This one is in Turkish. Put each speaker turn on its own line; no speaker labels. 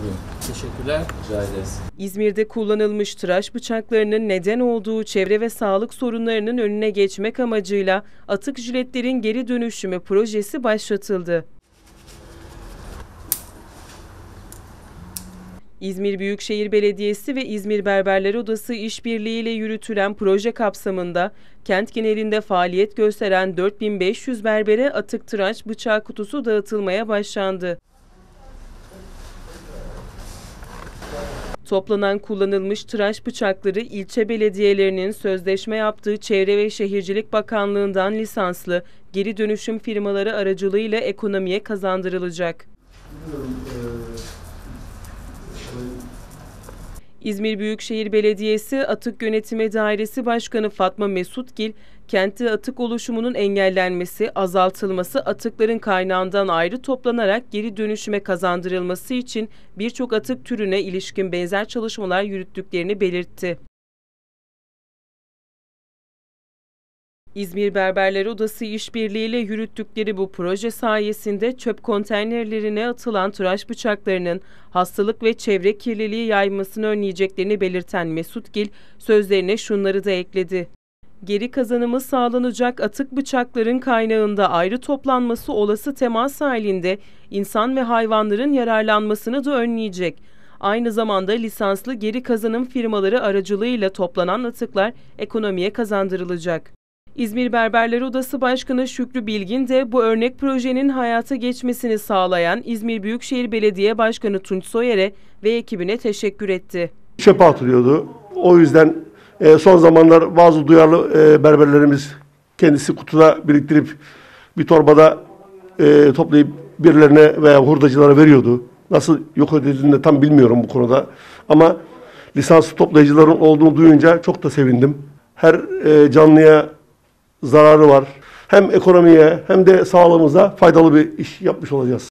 Buyurun. Teşekkürler. Rica ederiz.
İzmir'de kullanılmış tıraş bıçaklarının neden olduğu çevre ve sağlık sorunlarının önüne geçmek amacıyla atık jiletlerin geri dönüşümü projesi başlatıldı. İzmir Büyükşehir Belediyesi ve İzmir Berberler Odası işbirliğiyle yürütülen proje kapsamında kent genelinde faaliyet gösteren 4500 berbere atık tıraş bıçağı kutusu dağıtılmaya başlandı. Toplanan kullanılmış tıraş bıçakları ilçe belediyelerinin sözleşme yaptığı Çevre ve Şehircilik Bakanlığı'ndan lisanslı geri dönüşüm firmaları aracılığıyla ekonomiye kazandırılacak. İzmir Büyükşehir Belediyesi Atık Yönetimi Dairesi Başkanı Fatma Mesutgil, kentte atık oluşumunun engellenmesi, azaltılması, atıkların kaynağından ayrı toplanarak geri dönüşüme kazandırılması için birçok atık türüne ilişkin benzer çalışmalar yürüttüklerini belirtti. İzmir Berberler Odası işbirliğiyle yürüttükleri bu proje sayesinde çöp konteynerlerine atılan tıraş bıçaklarının hastalık ve çevre kirliliği yaymasını önleyeceklerini belirten Mesutgil sözlerine şunları da ekledi. Geri kazanımı sağlanacak atık bıçakların kaynağında ayrı toplanması olası temas halinde insan ve hayvanların yararlanmasını da önleyecek. Aynı zamanda lisanslı geri kazanım firmaları aracılığıyla toplanan atıklar ekonomiye kazandırılacak. İzmir Berberler Odası Başkanı Şükrü Bilgin de bu örnek projenin hayata geçmesini sağlayan İzmir Büyükşehir Belediye Başkanı Tunç Soyer'e ve ekibine teşekkür etti.
çöpe atılıyordu. O yüzden e, son zamanlar bazı duyarlı e, berberlerimiz kendisi kutuda biriktirip bir torbada e, toplayıp birilerine veya hurdacılara veriyordu. Nasıl yok edildiğini de tam bilmiyorum bu konuda. Ama lisanslı toplayıcıların olduğunu duyunca çok da sevindim. Her canlıya zararı var. Hem ekonomiye hem de sağlığımıza faydalı bir iş yapmış olacağız.